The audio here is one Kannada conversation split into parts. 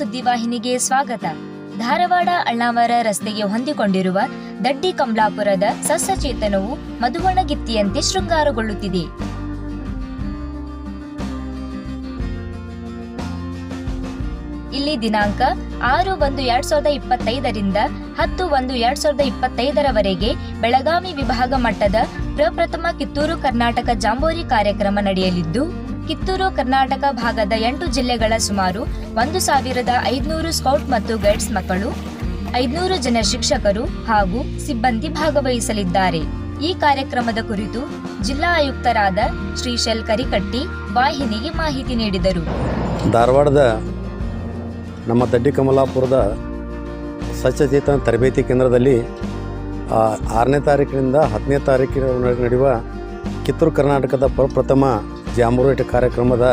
ಸುದ್ದಿವಾಹಿನಿಗೆ ಸ್ವಾಗತ. ಧಾರವಾಡ ಅಳ್ಳಾವರ ರಸ್ತೆಗೆ ಹೊಂದಿಕೊಂಡಿರುವ ದಡ್ಡಿ ಕಮಲಾಪುರದ ಸಸ್ಯಚೇತನವು ಮಧುವಣಗಿತ್ತಿಯಂತೆ ಶೃಂಗಾರಗೊಳ್ಳುತ್ತಿದೆ. ಇಲ್ಲಿ ದಿನಾಂಕ ಆರು ಒಂದು ಎರಡ್ ಸಾವಿರದ ಇಪ್ಪತ್ತೈದರಿಂದ ಹತ್ತು ಒಂದು ಎರಡ್ ಸಾವಿರದ ಇಪ್ಪತ್ತೈದರವರೆಗೆ ಬೆಳಗಾವಿ ವಿಭಾಗ ಮಟ್ಟದ ಪ್ರಪ್ರಥಮ ಕಿತ್ತೂರು ಕರ್ನಾಟಕ ಜಾಂಬೋರಿ ಕಾರ್ಯಕ್ರಮ ನಡೆಯಲಿದ್ದು ಕಿತ್ತೂರು, ಕರ್ನಾಟಕ ಭಾಗದ ಎಂಟು ಜಿಲ್ಲೆಗಳ ಸುಮಾರು ಒಂದು ಸಾವಿರದ ಐದುನೂರು ಸ್ಕೌಟ್ ಮತ್ತು ಗೈಡ್ಸ್ ಮಕ್ಕಳು, ಐದುನೂರು ಜನ ಶಿಕ್ಷಕರು ಹಾಗೂ ಸಿಬ್ಬಂದಿ ಭಾಗವಹಿಸಲಿದ್ದಾರೆ. ಈ ಕಾರ್ಯಕ್ರಮದ ಕುರಿತು ಜಿಲ್ಲಾ ಆಯುಕ್ತರಾದ ಶ್ರೀಶೈಲ್ ಕರಿಕಟ್ಟಿ ವಾಹಿನಿಗೆ ಮಾಹಿತಿ ನೀಡಿದರು. ಧಾರವಾಡದ ನಮ್ಮ ದಡ್ಡಿ ಕಮಲಾಪುರದ ಸ್ವಚ್ಛಚೇತನ ತರಬೇತಿ ಕೇಂದ್ರದಲ್ಲಿ ಆರನೇ ತಾರೀಕಿನಿಂದ ಹತ್ತನೇ ತಾರೀಕಿನ ನಡೆಯುವ ಕಿತ್ತೂರು, ಕರ್ನಾಟಕದ ಪ್ರಪ್ರಥಮ ಜಾಂಬೂರೇಟ್ ಕಾರ್ಯಕ್ರಮದ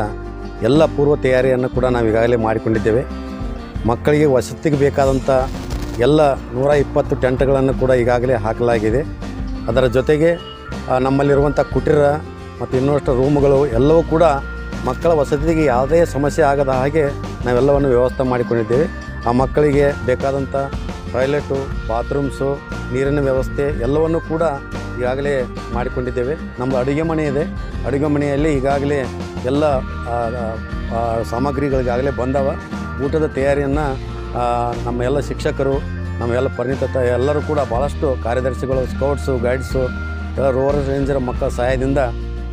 ಎಲ್ಲ ಪೂರ್ವ ತಯಾರಿಯನ್ನು ಕೂಡ ನಾವು ಈಗಾಗಲೇ ಮಾಡಿಕೊಂಡಿದ್ದೇವೆ. ಮಕ್ಕಳಿಗೆ ವಸತಿಗೆ ಬೇಕಾದಂಥ ಎಲ್ಲ ನೂರ ಇಪ್ಪತ್ತು ಟೆಂಟ್ಗಳನ್ನು ಕೂಡ ಈಗಾಗಲೇ ಹಾಕಲಾಗಿದೆ. ಅದರ ಜೊತೆಗೆ ನಮ್ಮಲ್ಲಿರುವಂಥ ಕುಟೀರ ಮತ್ತು ಇನ್ನಷ್ಟು ರೂಮ್ಗಳು ಎಲ್ಲವೂ ಕೂಡ ಮಕ್ಕಳ ವಸತಿಗೆ ಯಾವುದೇ ಸಮಸ್ಯೆ ಆಗದ ಹಾಗೆ ನಾವೆಲ್ಲವನ್ನು ವ್ಯವಸ್ಥೆ ಮಾಡಿಕೊಂಡಿದ್ದೇವೆ. ಆ ಮಕ್ಕಳಿಗೆ ಬೇಕಾದಂಥ ಟಾಯ್ಲೆಟು, ಬಾತ್ರೂಮ್ಸು, ನೀರಿನ ವ್ಯವಸ್ಥೆ ಎಲ್ಲವನ್ನು ಕೂಡ ಈಗಾಗಲೇ ಮಾಡಿಕೊಂಡಿದ್ದೇವೆ. ನಮ್ಮದು ಅಡುಗೆ ಮನೆ ಇದೆ. ಅಡುಗೆ ಮನೆಯಲ್ಲಿ ಈಗಾಗಲೇ ಎಲ್ಲ ಸಾಮಗ್ರಿಗಳಿಗಾಗಲೇ ಬಂದವ. ಊಟದ ತಯಾರಿಯನ್ನು ನಮ್ಮ ಎಲ್ಲ ಶಿಕ್ಷಕರು, ನಮ್ಮ ಎಲ್ಲ ಪರಿಣಿತ ಎಲ್ಲರೂ ಕೂಡ ಭಾಳಷ್ಟು ಕಾರ್ಯದರ್ಶಿಗಳು, ಸ್ಕೌಟ್ಸು, ಗೈಡ್ಸು, ಎಲ್ಲ ರೋವರ್ ರೇಂಜರ್ ಮಕ್ಕಳ ಸಹಾಯದಿಂದ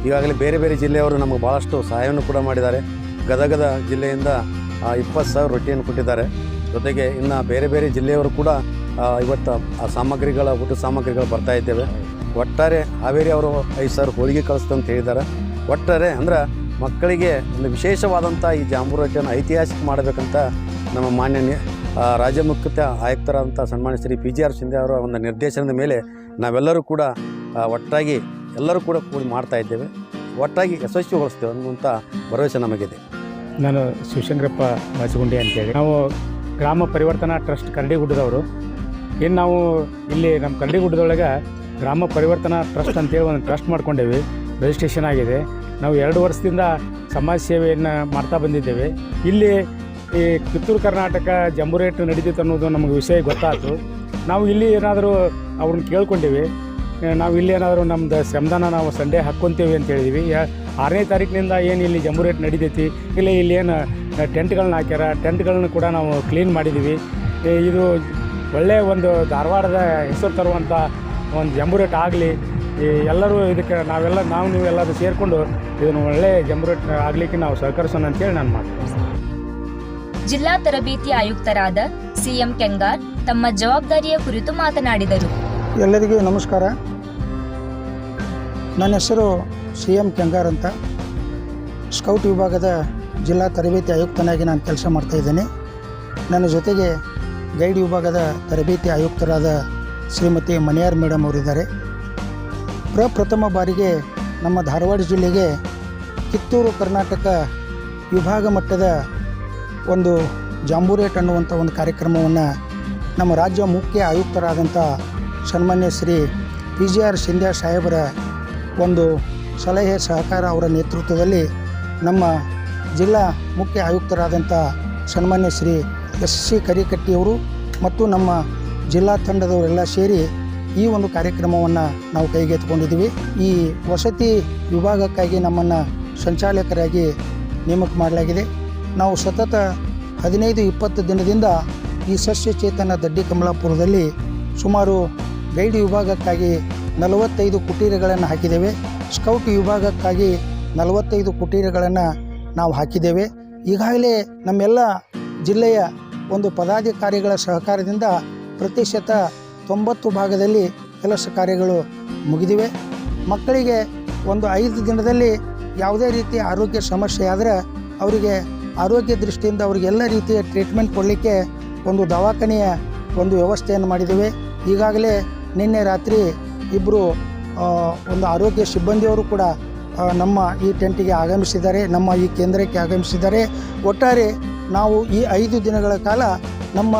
ಈಗಾಗಲೇ ಬೇರೆ ಬೇರೆ ಜಿಲ್ಲೆಯವರು ನಮಗೆ ಭಾಳಷ್ಟು ಸಹಾಯವನ್ನು ಕೂಡ ಮಾಡಿದ್ದಾರೆ. ಗದಗದ ಜಿಲ್ಲೆಯಿಂದ ಇಪ್ಪತ್ತು ಸಾವಿರ ರೊಟ್ಟಿಯನ್ನು ಕೊಟ್ಟಿದ್ದಾರೆ. ಜೊತೆಗೆ ಇನ್ನು ಬೇರೆ ಬೇರೆ ಜಿಲ್ಲೆಯವರು ಕೂಡ ಇವತ್ತು ಆ ಸಾಮಗ್ರಿಗಳ ಊಟ ಸಾಮಗ್ರಿಗಳು ಬರ್ತಾ ಇದ್ದೇವೆ. ಒಟ್ಟಾರೆ ಹಾವೇರಿ ಅವರು ಐದು ಸಾವಿರ ಹೋಳಿಗೆ ಅಂತ ಹೇಳಿದ್ದಾರೆ. ಒಟ್ಟಾರೆ ಅಂದ್ರೆ ಮಕ್ಕಳಿಗೆ ಒಂದು ವಿಶೇಷವಾದಂಥ ಈ ಜಾಂಬೂರಾಜನ ಐತಿಹಾಸಿಕ ಮಾಡಬೇಕಂತ ನಮ್ಮ ಮಾನ್ಯ ರಾಜ್ಯ ಮುಖ್ಯ ಆಯುಕ್ತರಾದಂಥ ಸನ್ಮಾನ್ಯ Shri P G R Shinde ಅವರ ಒಂದು ನಿರ್ದೇಶನದ ಮೇಲೆ ನಾವೆಲ್ಲರೂ ಕೂಡ ಒಟ್ಟಾಗಿ ಎಲ್ಲರೂ ಕೂಡ ಕೂಡಿ ಮಾಡ್ತಾ ಇದ್ದೇವೆ. ಒಟ್ಟಾಗಿ ಯಶಸ್ವಿಗೊಳಿಸ್ತೇವೆ ಅನ್ನುವಂಥ ಭರವಸೆ ನಮಗಿದೆ. ನಾನು ಶಿವಶಂಕರಪ್ಪ ಮಾಚಗುಂಡಿ ಅಂತೇಳಿ ನಾವು ಗ್ರಾಮ ಪರಿವರ್ತನಾ ಟ್ರಸ್ಟ್ ಕರಡಿಗುಡ್ಡದವರು. ಇನ್ನು ನಾವು ಇಲ್ಲಿ ನಮ್ಮ ಕರಡಿಗುಡ್ಡದೊಳಗೆ ಗ್ರಾಮ ಪರಿವರ್ತನಾ ಟ್ರಸ್ಟ್ ಅಂತೇಳಿ ಒಂದು ಟ್ರಸ್ಟ್ ಮಾಡ್ಕೊಂಡೇವಿ. ರಿಜಿಸ್ಟ್ರೇಷನ್ ಆಗಿದೆ. ನಾವು ಎರಡು ವರ್ಷದಿಂದ ಸಮಾಜ ಸೇವೆಯನ್ನು ಮಾಡ್ತಾ ಬಂದಿದ್ದೇವೆ. ಇಲ್ಲಿ ಈ ಕಿತ್ತೂರು ಕರ್ನಾಟಕ ಜಂಬುರೇಟ್ ನಡೀತಿತ್ತು ಅನ್ನೋದು ನಮಗೆ ವಿಷಯ ಗೊತ್ತಾಯಿತು. ನಾವು ಇಲ್ಲಿ ಏನಾದರೂ ಅವ್ರನ್ನ ಕೇಳ್ಕೊಂಡೀವಿ. ನಾವು ಇಲ್ಲಿ ಏನಾದರೂ ನಮ್ಮದು ಶ್ರಮದಾನ ನಾವು ಸಂಡೇ ಹಾಕ್ಕೊತೀವಿ ಅಂತ ಹೇಳಿದ್ವಿ. ಆರನೇ ತಾರೀಕಿನಿಂದ ಏನು ಇಲ್ಲಿ ಜಂಬುರೇಟ್ ನಡೀತೈತಿ, ಇಲ್ಲಿ ಇಲ್ಲಿ ಏನು ಟೆಂಟ್ಗಳನ್ನ ಹಾಕ್ಯಾರ, ಟೆಂಟ್ಗಳನ್ನ ಕೂಡ ನಾವು ಕ್ಲೀನ್ ಮಾಡಿದ್ದೀವಿ ಇದು ಒಳ್ಳೆಯ ಒಂದು ಧಾರವಾಡದ ಹೆಸರು ತರುವಂಥ ಒಂದು ಜಂಬುರೇಟ್ ಆಗಲಿ ಈ ಎಲ್ಲರೂ ಇದಕ್ಕೆ ನಾವೆಲ್ಲ ನಾವು ನೀವು ಎಲ್ಲರೂ ಸೇರಿಕೊಂಡು ಇದನ್ನು ಒಳ್ಳೆ ಜಂಬುರೇಟ್ ಆಗಲಿಕ್ಕೆ ನಾವು ಸಹಕರಿಸೋಣ ಅಂತೇಳಿ ನಾನು ಮಾಡ್ತೀನಿ. ಜಿಲ್ಲಾ ತರಬೇತಿ ಆಯುಕ್ತರಾದ ಸಿಎಂ ಕೆಂಗಾರ್ ತಮ್ಮ ಜವಾಬ್ದಾರಿಯ ಕುರಿತು ಮಾತನಾಡಿದರು. ಎಲ್ಲರಿಗೂ ನಮಸ್ಕಾರ. ನನ್ನ ಹೆಸರು ಸಿ ಎಂ ಕೆಂಗಾರ್ ಅಂತ. ಸ್ಕೌಟ್ ವಿಭಾಗದ ಜಿಲ್ಲಾ ತರಬೇತಿ ಆಯುಕ್ತನಾಗಿ ನಾನು ಕೆಲಸ ಮಾಡ್ತಾಯಿದ್ದೇನೆ ನನ್ನ ಜೊತೆಗೆ ಗೈಡ್ ವಿಭಾಗದ ತರಬೇತಿ ಆಯುಕ್ತರಾದ ಶ್ರೀಮತಿ ಮಣಿಯಾರ್ ಮೇಡಮ್ ಅವರಿದ್ದಾರೆ. ಪ್ರಪ್ರಥಮ ಬಾರಿಗೆ ನಮ್ಮ ಧಾರವಾಡ ಜಿಲ್ಲೆಗೆ ಕಿತ್ತೂರು ಕರ್ನಾಟಕ ವಿಭಾಗ ಮಟ್ಟದ ಒಂದು ಜಾಂಬೂರೇಟ್ ಅನ್ನುವಂಥ ಒಂದು ಕಾರ್ಯಕ್ರಮವನ್ನು ನಮ್ಮ ರಾಜ್ಯ ಮುಖ್ಯ ಆಯುಕ್ತರಾದಂಥ ಸನ್ಮಾನ್ಯ Shri P G R Sindhya ಸಾಹೇಬರ ಒಂದು ಸಲಹೆ ಸಹಕಾರ ಅವರ ನೇತೃತ್ವದಲ್ಲಿ ನಮ್ಮ ಜಿಲ್ಲಾ ಮುಖ್ಯ ಆಯುಕ್ತರಾದಂಥ ಸನ್ಮಾನ್ಯ ಶ್ರೀ ಎಸ್ ಸಿ ಕರಿಕಟ್ಟಿಯವರು ಮತ್ತು ನಮ್ಮ ಜಿಲ್ಲಾ ತಂಡದವರೆಲ್ಲ ಸೇರಿ ಈ ಒಂದು ಕಾರ್ಯಕ್ರಮವನ್ನು ನಾವು ಕೈಗೆತ್ತಿಕೊಂಡಿದ್ದೀವಿ. ಈ ವಸತಿ ವಿಭಾಗಕ್ಕಾಗಿ ನಮ್ಮನ್ನು ಸಂಚಾಲಕರಾಗಿ ನೇಮಕ ಮಾಡಲಾಗಿದೆ. ನಾವು ಸತತ ಹದಿನೈದು ಇಪ್ಪತ್ತು ದಿನದಿಂದ ಈ ಸಸ್ಯ ಚೇತನ ದಡ್ಡಿ ಕಮಲಾಪುರದಲ್ಲಿ ಸುಮಾರು ಗೈಡ್ ವಿಭಾಗಕ್ಕಾಗಿ ನಲವತ್ತೈದು ಕುಟೀರಗಳನ್ನು ಹಾಕಿದ್ದೇವೆ. ಸ್ಕೌಟ್ ವಿಭಾಗಕ್ಕಾಗಿ ನಲವತ್ತೈದು ಕುಟೀರಗಳನ್ನು ನಾವು ಹಾಕಿದ್ದೇವೆ. ಈಗಾಗಲೇ ನಮ್ಮೆಲ್ಲ ಜಿಲ್ಲೆಯ ಒಂದು ಪದಾಧಿಕಾರಿಗಳ ಸಹಕಾರದಿಂದ ಪ್ರತಿಶತ ತೊಂಬತ್ತು ಭಾಗದಲ್ಲಿ ಕೆಲಸ ಕಾರ್ಯಗಳು ಮುಗಿದಿವೆ. ಮಕ್ಕಳಿಗೆ ಒಂದು ಐದು ದಿನದಲ್ಲಿ ಯಾವುದೇ ರೀತಿಯ ಆರೋಗ್ಯ ಸಮಸ್ಯೆ ಆದರೆ ಅವರಿಗೆ ಆರೋಗ್ಯ ದೃಷ್ಟಿಯಿಂದ ಅವರಿಗೆಲ್ಲ ರೀತಿಯ ಟ್ರೀಟ್ಮೆಂಟ್ ಕೊಡಲಿಕ್ಕೆ ಒಂದು ದವಾಖಾನೆಯ ಒಂದು ವ್ಯವಸ್ಥೆಯನ್ನು ಮಾಡಿದ್ದೇವೆ. ಈಗಾಗಲೇ ನಿನ್ನೆ ರಾತ್ರಿ ಇಬ್ಬರು ಒಂದು ಆರೋಗ್ಯ ಸಿಬ್ಬಂದಿಯವರು ಕೂಡ ನಮ್ಮ ಈ ಟೆಂಟಿಗೆ ಆಗಮಿಸಿದ್ದಾರೆ. ನಮ್ಮ ಈ ಕೇಂದ್ರಕ್ಕೆ ಆಗಮಿಸಿದ್ದಾರೆ. ಒಟ್ಟಾರೆ ನಾವು ಈ ಐದು ದಿನಗಳ ಕಾಲ ನಮ್ಮ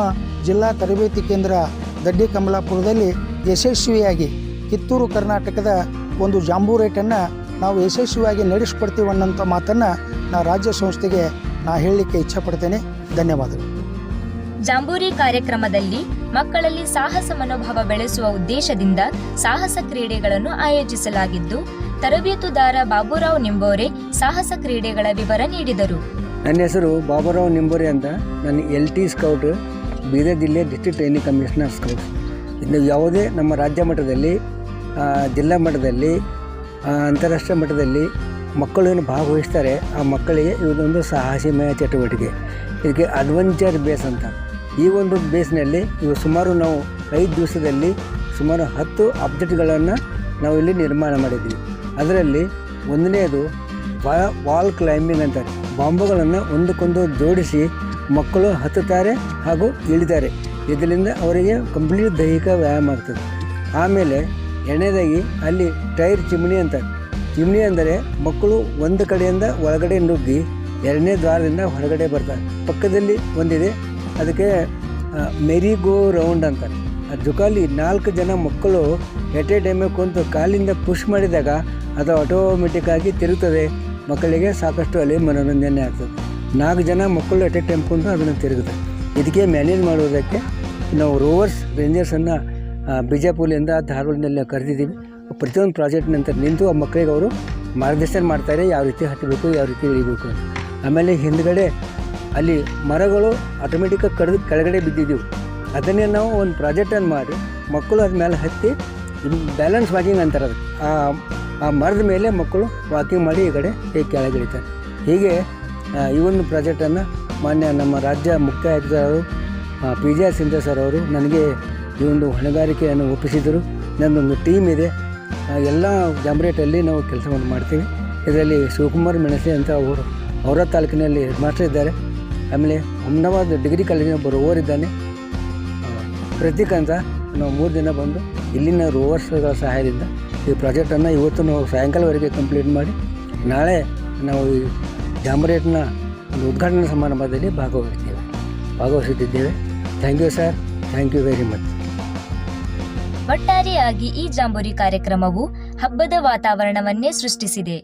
ಜಿಲ್ಲಾ ತರಬೇತಿ ಕೇಂದ್ರ ದಡ್ಡಿ ಕಮಲಾಪುರದಲ್ಲಿ ಯಶಸ್ವಿಯಾಗಿ ಕಿತ್ತೂರು ಕರ್ನಾಟಕದ ಒಂದು ಜಾಂಬೂ ರೇಟನ್ನು ನಾವು ಯಶಸ್ವಿಯಾಗಿ ನಡೆಸ್ಕೊಡ್ತೀವಿ ಅನ್ನೋಂಥ ಮಾತನ್ನು ನಾ ರಾಜ್ಯ ಸಂಸ್ಥೆಗೆ ನಾ ಹೇಳಲಿಕ್ಕೆ ಇಚ್ಛಪಡ್ತೇನೆ. ಧನ್ಯವಾದಗಳು. ಜಾಂಬೂರಿ ಕಾರ್ಯಕ್ರಮದಲ್ಲಿ ಮಕ್ಕಳಲ್ಲಿ ಸಾಹಸ ಮನೋಭಾವ ಬೆಳೆಸುವ ಉದ್ದೇಶದಿಂದ ಸಾಹಸ ಕ್ರೀಡೆಗಳನ್ನು ಆಯೋಜಿಸಲಾಗಿದ್ದು ತರಬೇತುದಾರ ಬಾಬುರಾವ್ ನಿಂಬೋರೆ ಸಾಹಸ ಕ್ರೀಡೆಗಳ ವಿವರ ನೀಡಿದರು. ನನ್ನ ಹೆಸರು ಬಾಬುರಾವ್ ನಿಂಬೋರೆ ಅಂತ. ನನ್ನ ಎಲ್ ಟಿ ಸ್ಕೌಟ್ ಬೀದರ್ ಜಿಲ್ಲೆ ಡಿಸ್ಟ್ರಿಕ್ಟ್ ಟ್ರೈನಿಂಗ್ ಕಮಿಷನರ್ ಸ್ಕೌಟ್ಸ್ ಇನ್ನು ಯಾವುದೇ ನಮ್ಮ ರಾಜ್ಯ ಮಟ್ಟದಲ್ಲಿ ಜಿಲ್ಲಾ ಮಟ್ಟದಲ್ಲಿ ಅಂತಾರಾಷ್ಟ್ರೀಯ ಮಟ್ಟದಲ್ಲಿ ಮಕ್ಕಳು ಏನು ಭಾಗವಹಿಸ್ತಾರೆ, ಆ ಮಕ್ಕಳಿಗೆ ಇದೊಂದು ಸಾಹಸಿಮಯ ಚಟುವಟಿಕೆ. ಇದಕ್ಕೆ ಅಡ್ವೆಂಚರ್ ಬೇಸ್ ಅಂತ. ಈ ಒಂದು ಬೇಸ್ನಲ್ಲಿ ಇವು ಸುಮಾರು ನಾವು ಐದು ದಿವಸದಲ್ಲಿ ಸುಮಾರು ಹತ್ತು ಅಬ್ಜೆಕ್ಟ್ಗಳನ್ನು ನಾವು ಇಲ್ಲಿ ನಿರ್ಮಾಣ ಮಾಡಿದ್ದೀವಿ ಅದರಲ್ಲಿ ಒಂದನೇದು ವಾಲ್ ಕ್ಲೈಂಬಿಂಗ್ ಅಂತಾರೆ. ಬಾಂಬುಗಳನ್ನು ಒಂದಕ್ಕೊಂದು ಜೋಡಿಸಿ ಮಕ್ಕಳು ಹತ್ತುತ್ತಾರೆ ಹಾಗೂ ಇಳಿದಾರೆ ಇದರಿಂದ ಅವರಿಗೆ ಕಂಪ್ಲೀಟ್ ದೈಹಿಕ ವ್ಯಾಯಾಮ ಆಗ್ತದೆ. ಆಮೇಲೆ ಎಣ್ಣೆದಾಗಿ ಅಲ್ಲಿ ಟೈರ್ ಚಿಮಣಿ ಅಂತಾರೆ ಚಿಮಣಿ ಅಂದರೆ ಮಕ್ಕಳು ಒಂದು ಕಡೆಯಿಂದ ಒಳಗಡೆ ನುಗ್ಗಿ ಎರಡನೇ ದ್ವಾರದಿಂದ ಹೊರಗಡೆ ಬರ್ತಾರೆ. ಪಕ್ಕದಲ್ಲಿ ಒಂದಿದೆ, ಅದಕ್ಕೆ ಮೆರಿ ಗೋ ರೌಂಡ್ ಅಂತಾರೆ ಆ ಜುಕಾಲಿ ನಾಲ್ಕು ಜನ ಮಕ್ಕಳು ಎಟ್ ಎ ಟೈಮಿಗೆ ಕುಂತು ಕಾಲಿಂದ ಪುಷ್ ಮಾಡಿದಾಗ ಅದು ಆಟೋಮೆಟಿಕ್ಕಾಗಿ ತಿರುಗ್ತದೆ. ಮಕ್ಕಳಿಗೆ ಸಾಕಷ್ಟು ಅಲ್ಲಿ ಮನೋರಂಜನೆ ಆಗ್ತದೆ. ನಾಲ್ಕು ಜನ ಮಕ್ಕಳು ಎಟ್ ಎ ಟೈಮ್ ಅದನ್ನು ತಿರುಗಿದೆ. ಇದಕ್ಕೆ ಮ್ಯಾನೇಜ್ ಮಾಡುವುದಕ್ಕೆ ನಾವು ರೋವರ್ಸ್ ರೇಂಜರ್ಸನ್ನು ಬಿಜಾಪುರದಿಂದ ಧಾರವಾಡದಲ್ಲಿ ಕರೆದಿದ್ದೀವಿ. ಪ್ರತಿಯೊಂದು ಪ್ರಾಜೆಕ್ಟ್ ನಂತರ ನಿಂತು ಆ ಮಕ್ಕಳಿಗೆ ಅವರು ಮಾರ್ಗದರ್ಶನ ಮಾಡ್ತಾರೆ, ಯಾವ ರೀತಿ ಹತ್ತಬೇಕು, ಯಾವ ರೀತಿ ಇಳಿಬೇಕು ಆಮೇಲೆ ಹಿಂದ್ಗಡೆ ಅಲ್ಲಿ ಮರಗಳು ಆಟೋಮೆಟಿಕ್ಕಾಗಿ ಕಡಿದು ಕೆಳಗಡೆ ಬಿದ್ದಿದ್ದೀವಿ ಅದನ್ನೇ ನಾವು ಒಂದು ಪ್ರಾಜೆಕ್ಟನ್ನು ಮಾಡಿ ಮಕ್ಕಳು ಅದ ಮೇಲೆ ಹತ್ತಿ ಬ್ಯಾಲೆನ್ಸ್ ವಾಕಿಂಗ್ ಅಂತಾರೆ ಅದು ಆ ಮರದ ಮೇಲೆ ಮಕ್ಕಳು ವಾಕಿಂಗ್ ಮಾಡಿ ಈ ಕಡೆ ಈ ಕೆಳಗೆ ಇಳಿತಾರೆ. ಹೀಗೆ ಈ ಒಂದು ಪ್ರಾಜೆಕ್ಟನ್ನು ಮಾನ್ಯ ನಮ್ಮ ರಾಜ್ಯ ಮುಖ್ಯ ಆಯುಕ್ತರು P G R Shinde sir ಅವರು ನನಗೆ ಈ ಒಂದು ಹೊಣೆಗಾರಿಕೆಯನ್ನು ಒಪ್ಪಿಸಿದರು. ನನ್ನೊಂದು ಟೀಮ್ ಇದೆ. ಎಲ್ಲ ಜಾಮ್ರೇಟಲ್ಲಿ ನಾವು ಕೆಲಸವನ್ನು ಮಾಡ್ತೀವಿ. ಇದರಲ್ಲಿ ಶಿವಕುಮಾರ್ ಮೆಣಸೆ ಅಂತ ಅವರು, ಅವರ ತಾಲೂಕಿನಲ್ಲಿ ಮಾಸ್ಟರ್ ಇದ್ದಾರೆ. ಆಮೇಲೆ ಅಹಮದಾಬಾದ್ ಡಿಗ್ರಿ ಕಾಲೇಜಿನ ಒಬ್ಬ ರೋವರ್ ಇದ್ದಾನೆ. ಪ್ರತೀಕ್ ಅಂತ ನಾವು ಮೂರು ದಿನ ಬಂದು ಇಲ್ಲಿನ ರೋವರ್ಸ್ಗಳ ಸಹಾಯದಿಂದ ಈ ಪ್ರಾಜೆಕ್ಟನ್ನು ಇವತ್ತು ನಾವು ಸಾಯಂಕಾಲವರೆಗೆ ಕಂಪ್ಲೀಟ್ ಮಾಡಿ, ನಾಳೆ ನಾವು ಈ ಜಾಂಬರೇಟ್ನ ಒಂದು ಉದ್ಘಾಟನಾ ಸಮಾರಂಭದಲ್ಲಿ ಭಾಗವಹಿಸ್ತೇವೆ. ಭಾಗವಹಿಸುತ್ತಿದ್ದೇವೆ. Thank you sir thank you very much ಒಟ್ಟಾರೆಯಾಗಿ ಈ ಜಾಂಬೂರಿ ಕಾರ್ಯಕ್ರಮವು ಹಬ್ಬದ ವಾತಾವರಣವನ್ನೇ ಸೃಷ್ಟಿಸಿದೆ.